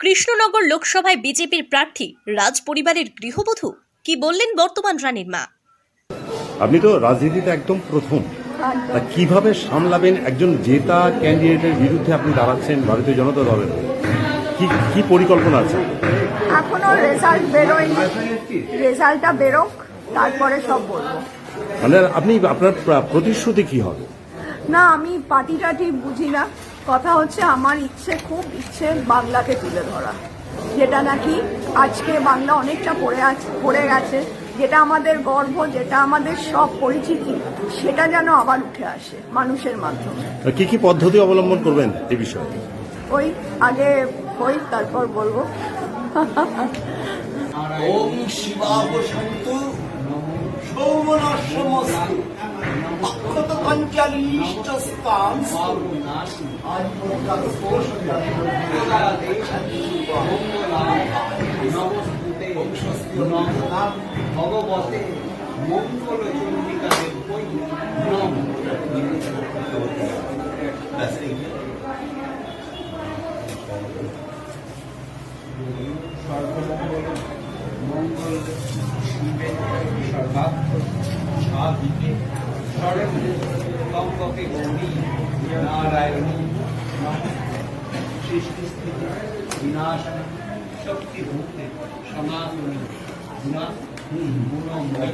কৃষ্ণনগর লোকসভায় বিজেপির প্রার্থী রাজ পরিবারের গৃহবধূ? কি বললেন বর্তমান রানীর মা? আপনি তো রাজনীতিতে একদম প্রথম। তা কীভাবে সামলাবেন একজন জেতা ক্যান্ডিডেটের বিরুদ্ধে আপনি দাঁড়াচ্ছেন ভারতীয় জনতা দলের? কি কি পরিকল্পনা আছে? এখনও রেজাল্ট বেরোয়নি। রেজাল্টটা বেরোক তারপরে সব বলব। মানে আপনি আপনার প্রতিশ্রুতি কি হবে? না আমি পার্টি টাটি বুঝি না। কথা হচ্ছে আমার ইচ্ছে খুব ইচ্ছে বাংলাকে তুলে ধরা। যেটা নাকি আজকে বাংলা অনেকটা পড়ে আছে পড়ে গেছে। যেটা আমাদের গর্ব যেটা আমাদের সব পরিচিতি সেটা যেন আবার উঠে আসে মানুষের মাধ্যমে। কি কি পদ্ধতি অবলম্বন করবেন এই বিষয়ে? ওই আগে ওই তারপর বলব। ওম অক্ষত পঞ্চালিষ্টস্তান ভগবতে মঙ্গল চন্ডিকা দেবৈ নম মঙ্গল শিবে সর্বাত্ম সাধিকে কম্পকে গৌরী নারায়ণী নমঃ সৃষ্টি স্থিতি বিনাশন শক্তি ভূতে সনাতনী গুণা গুণময়ী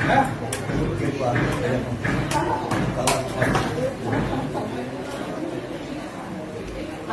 হ্যাঁ